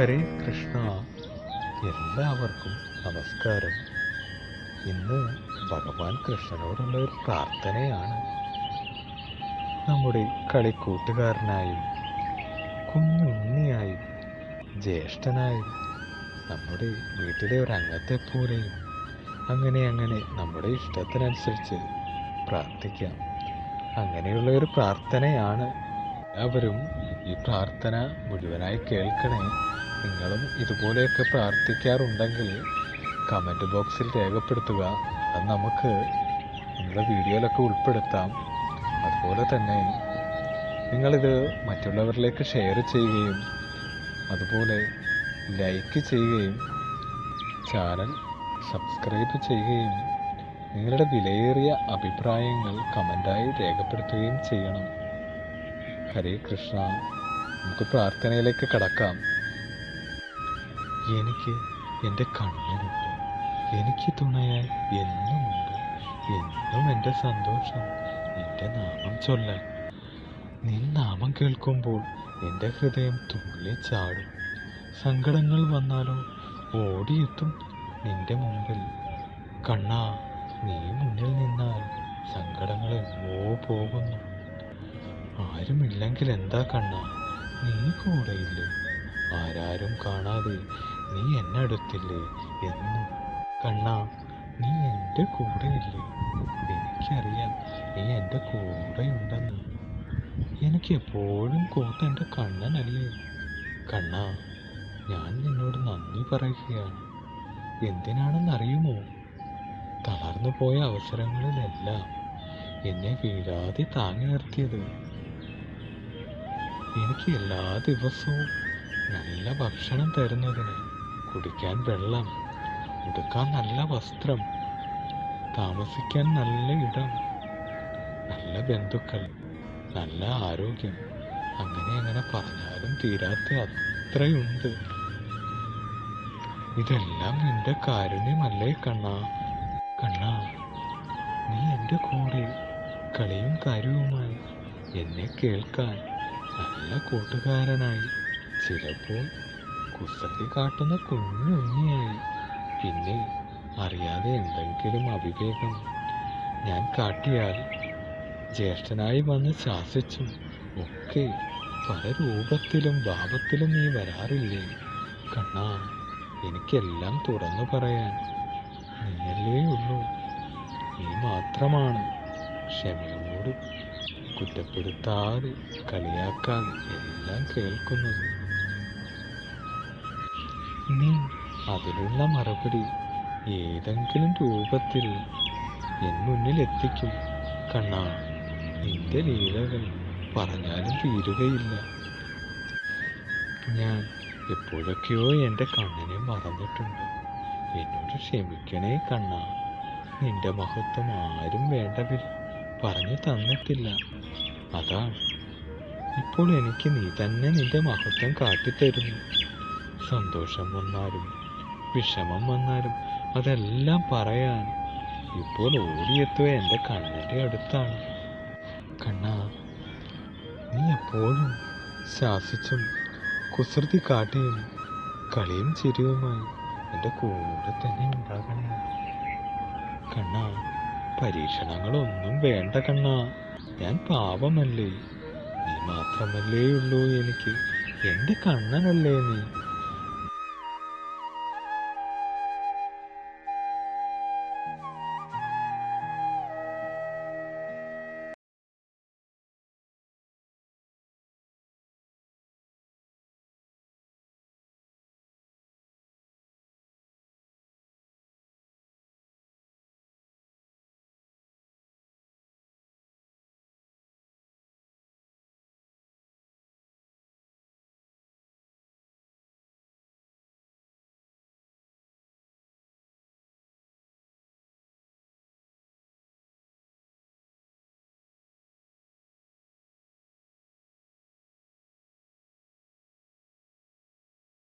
ഹരേ കൃഷ്ണ. എല്ലാവർക്കും നമസ്കാരം. ഇന്ന് ഭഗവാൻ കൃഷ്ണനോടുള്ള ഒരു പ്രാർത്ഥനയാണ്. നമ്മുടെ കളിക്കൂട്ടുകാരനായും കുഞ്ഞുണ്ണിയായും ജ്യേഷ്ഠനായും നമ്മുടെ വീട്ടിലെ ഒരു അംഗത്തെ പോലെയും അങ്ങനെ അങ്ങനെ നമ്മുടെ ഇഷ്ടത്തിനനുസരിച്ച് പ്രാർത്ഥിക്കാം. അങ്ങനെയുള്ള ഒരു പ്രാർത്ഥനയാണ്. എല്ലാവരും ഈ പ്രാർത്ഥന മുഴുവനായി കേൾക്കണേ. നിങ്ങളും ഇതുപോലെയൊക്കെ പ്രാർത്ഥിക്കാറുണ്ടെങ്കിൽ കമന്റ് ബോക്സിൽ രേഖപ്പെടുത്തുക. അത് നമുക്ക് നമ്മുടെ വീഡിയോയിലൊക്കെ ഉൾപ്പെടുത്താം. അതുപോലെ തന്നെ നിങ്ങളിത് മറ്റുള്ളവരിലേക്ക് ഷെയർ ചെയ്യുകയും അതുപോലെ ലൈക്ക് ചെയ്യുകയും ചാനൽ സബ്സ്ക്രൈബ് ചെയ്യുകയും നിങ്ങളുടെ വിലയേറിയ അഭിപ്രായങ്ങൾ കമന്റായി രേഖപ്പെടുത്തുകയും ചെയ്യണം. ഹരേ കൃഷ്ണ. നമുക്ക് പ്രാർത്ഥനയിലേക്ക് കടക്കാം. എനിക്ക് എന്റെ കണ്ണനുണ്ട് എനിക്ക് തുണയായി എന്നുമുണ്ട്. എന്നും എന്റെ സന്തോഷം നിന്റെ നാമം ചൊല്ലാൻ. നിൻ നാമം കേൾക്കുമ്പോൾ എന്റെ ഹൃദയം തുള്ളി ചാടും. സങ്കടങ്ങൾ വന്നാലോ ഓടിയെത്തും നിന്റെ മുമ്പിൽ. കണ്ണാ നീ മുന്നിൽ നിന്നാൽ സങ്കടങ്ങൾ എങ്ങോ പോകുന്നു. ആരുമില്ലെങ്കിൽ എന്താ കണ്ണ? നീ കൂടെയില്ലേ? ആരാരും കാണാതെ നീ എന്നെ അടുത്തില്ലേ? എന്നും. കണ്ണാ നീ എന്റെ കൂടെയില്ലേ? എനിക്കറിയാം നീ എന്റെ കൂടെയുണ്ടെന്ന്. എനിക്ക് എപ്പോഴും കൂട്ട് എന്റെ കണ്ണനല്ലേ? കണ്ണാ ഞാൻ നിന്നോട് നന്ദി പറയുകയാണ്. എന്തിനാണെന്നറിയുമോ? തളർന്നു പോയ അവസരങ്ങളിലെല്ലാം എന്നെ വീഴാതെ താങ്ങി നിർത്തിയത്. എനിക്ക് എല്ലാ ദിവസവും നല്ല ഭക്ഷണം തരുന്നതിന് കുടിക്കാൻ വെള്ളം ഉടുക്കാൻ നല്ല വസ്ത്രം താമസിക്കാൻ നല്ല ഇടം നല്ല ബന്ധുക്കൾ നല്ല ആരോഗ്യം. അങ്ങനെ അങ്ങനെ പറഞ്ഞാലും തീരാത്ത അത്രയുണ്ട്. ഇതെല്ലാം നിന്റെ കാരുണ്യമല്ലേ കണ്ണാ? കണ്ണാ നീ എന്റെ കൂടെ കളിയും കാര്യവുമായി എന്നെ കേൾക്കാൻ നല്ല കൂട്ടുകാരനായി. ചിലപ്പോൾ കുസൃതി കാട്ടുന്ന കുഞ്ഞുണ്ണിയായി പിന്നെ അറിയാതെ എന്തെങ്കിലും അവിവേകം ഞാൻ കാട്ടിയാൽ ജ്യേഷ്ഠനായി വന്ന് ശാസിച്ചും ഒക്കെ പല രൂപത്തിലും ഭാവത്തിലും നീ വരാറില്ലേ? കണ്ണാ എനിക്കെല്ലാം തുറന്നു പറയാൻ നീയല്ലേ ഉള്ളൂ. നീ മാത്രമാണ് ക്ഷമയോട് കുറ്റപ്പെടുത്താതെ കളിയാക്കാതെ എല്ലാം കേൾക്കുന്നത്. നീ അതിനുള്ള മറുപടി ഏതെങ്കിലും രൂപത്തിൽ എൻ മുന്നിൽ എത്തിക്കും. കണ്ണാ നിന്റെ ലീലകൾ പറഞ്ഞാലും തീരുകയില്ല. ഞാൻ എപ്പോഴൊക്കെയോ എന്റെ കണ്ണിനെ മറന്നിട്ടുണ്ട്. എന്നോട് ക്ഷമിക്കണേ കണ്ണ. നിന്റെ മഹത്വം ആരും വേണ്ടവിൽ പറഞ്ഞു തന്നിട്ടില്ല. അതാണ് ഇപ്പോൾ എനിക്ക് നീ തന്നെ നിന്റെ മഹത്വം കാട്ടിത്തരുന്നു. സന്തോഷം വന്നാലും വിഷമം വന്നാലും അതെല്ലാം പറയാൻ ഇപ്പോൾ ഓടിയെത്തുക എന്റെ കണ്ണിന്റെ അടുത്താണ്. കണ്ണ നീ എപ്പോഴും ശാസിച്ചും കുസൃതി കാട്ടിയും കളിയും ചിരിയുമായി എന്റെ കൂടെ തന്നെ ഉണ്ടാകണേ. കണ്ണ പരീക്ഷണങ്ങളൊന്നും വേണ്ട കണ്ണ. ഞാൻ പാവമല്ലേ? നീ മാത്രമല്ലേ ഉള്ളൂ എനിക്ക്. എന്റെ കണ്ണനല്ലേ നീ?